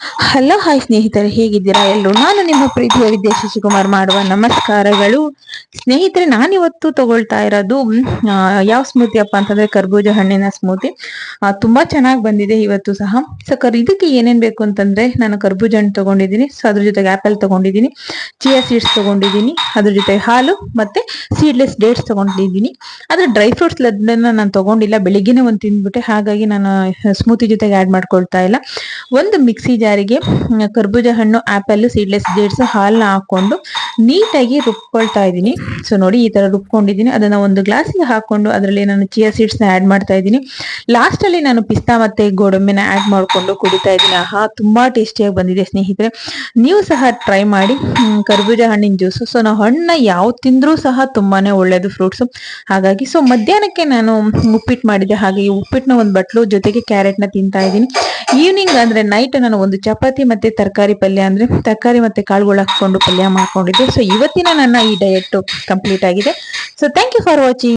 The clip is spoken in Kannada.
ಹಲೋ, ಹಾಯ್ ಸ್ನೇಹಿತರೆ, ಹೇಗಿದ್ದೀರಾ? ಎಲ್ಲರೂ ನಾನು ನಿಮ್ಮ ಪ್ರೀತಿಯ ವಿದ್ಯಾ ಶಶಿಕುಮಾರ್ ಮಾಡುವ ನಮಸ್ಕಾರಗಳು. ಸ್ನೇಹಿತರೆ, ನಾನಿವತ್ತು ತಗೊಳ್ತಾ ಇರೋದು ಯಾವ ಸ್ಮೂತಿ ಅಪ್ಪ ಅಂತಂದ್ರೆ, ಕರ್ಬೂಜ ಹಣ್ಣಿನ ಸ್ಮೂತಿ ತುಂಬಾ ಚೆನ್ನಾಗಿ ಬಂದಿದೆ ಇವತ್ತು ಸಹ. ಸೊ ಕರ್, ಇದಕ್ಕೆ ಏನೇನ್ ಬೇಕು ಅಂತಂದ್ರೆ, ನಾನು ಕರ್ಬೂಜ ಹಣ್ಣು ತಗೊಂಡಿದ್ದೀನಿ, ಸೊ, ಅದ್ರ ಜೊತೆಗೆ ಆಪಲ್ ತಗೊಂಡಿದ್ದೀನಿ ಚಿಯಾ ಸೀಡ್ಸ್ ತಗೊಂಡಿದ್ದೀನಿ, ಅದ್ರ ಜೊತೆ ಹಾಲು, ಮತ್ತೆ ಸೀಡ್ಲೆಸ್ ಡೇಟ್ಸ್ ತಗೊಂಡಿದ್ದೀನಿ. ಆದ್ರೆ ಡ್ರೈ ಫ್ರೂಟ್ಸ್ ಲಡ್ಡನ್ನ ನಾನು ತಗೊಂಡಿಲ್ಲ, ಬೆಳಿಗ್ಗೆನೇ ಒಂದು ತಿಂದ್ಬಿಟ್ಟೆ, ಹಾಗಾಗಿ ನಾನು ಸ್ಮೂತಿ ಜೊತೆಗೆ ಆಡ್ ಮಾಡ್ಕೊಳ್ತಾ ಇಲ್ಲ. ಒಂದು ಮಿಕ್ಸಿ ಜಾರಿಗೆ ಕರ್ಬೂಜ ಹಣ್ಣು, ಆಪಲ್ ಸೀಡ್ಲೆಸ್ ಡೇಟ್ಸ್ ಹಾಲನ್ನ ಹಾಕೊಂಡು ನೀಟಾಗಿ ರುಬ್ಕೊಳ್ತಾ ಇದ್ದೀನಿ. ಸೊ ನೋಡಿ, ಈ ತರ ರುಬ್ಕೊಂಡಿದ್ದೀನಿ. ಅದನ್ನ ಒಂದು ಗ್ಲಾಸಿಗೆ ಹಾಕೊಂಡು ಅದರಲ್ಲಿ ನಾನು ಚಿಯಾ ಸೀಡ್ಸ್ ಆ್ಯಡ್ ಮಾಡ್ತಾ ಇದ್ದೀನಿ. ಲಾಸ್ಟ್ ಅಲ್ಲಿ ನಾನು ಪಿಸ್ತಾ ಮತ್ತೆ ಗೋಡಂಬಿನ ಆಡ್ ಮಾಡ್ಕೊಂಡು ಕುಡಿತಾ ಇದ್ದೀನಿ. ಆಹಾ, ತುಂಬಾ ಟೇಸ್ಟಿಯಾಗಿ ಬಂದಿದೆ ಸ್ನೇಹಿತರೆ. ನೀವು ಸಹ ಟ್ರೈ ಮಾಡಿ. ಕರ್ಬೂಜ ಹಣ್ಣಿನ ಜ್ಯೂಸ್ ಸೊ ನಾವು ಹಣ್ಣನ್ನ ಯಾವ ತಿಂದ್ರೂ ಸಹ ತುಂಬಾನೇ ಒಳ್ಳೆಯದು ಫ್ರೂಟ್ಸ್ ಹಾಗಾಗಿ ಸೊ ಮಧ್ಯಾಹ್ನಕ್ಕೆ ನಾನು ಉಪ್ಪಿಟ್ಟು ಮಾಡಿದೆ ಹಾಗೆ ಈ ಉಪ್ಪಿಟ್ಟನ್ನ ಒಂದು ಬಟ್ಲು ಜೊತೆಗೆ ಕ್ಯಾರೆಟ್ನ ತಿಂತಾ ಇದ್ದೀನಿ. ಈವ್ನಿಂಗ್ ಅಂದ್ರೆ ನೈಟ್ ನಾನು ಒಂದು ಚಪಾತಿ ಮತ್ತೆ ತರಕಾರಿ ಪಲ್ಯ ಅಂದ್ರೆ ತರಕಾರಿ ಮತ್ತೆ ಕಾಳುಗಳು ಹಾಕೊಂಡು ಪಲ್ಯ ಮಾಡ್ಕೊಂಡಿದ್ದೆ. ಸೊ ಇವತ್ತಿನ ನನ್ನ ಈ ಡಯಟ್ ಕಂಪ್ಲೀಟ್ ಆಗಿದೆ. So thank you for watching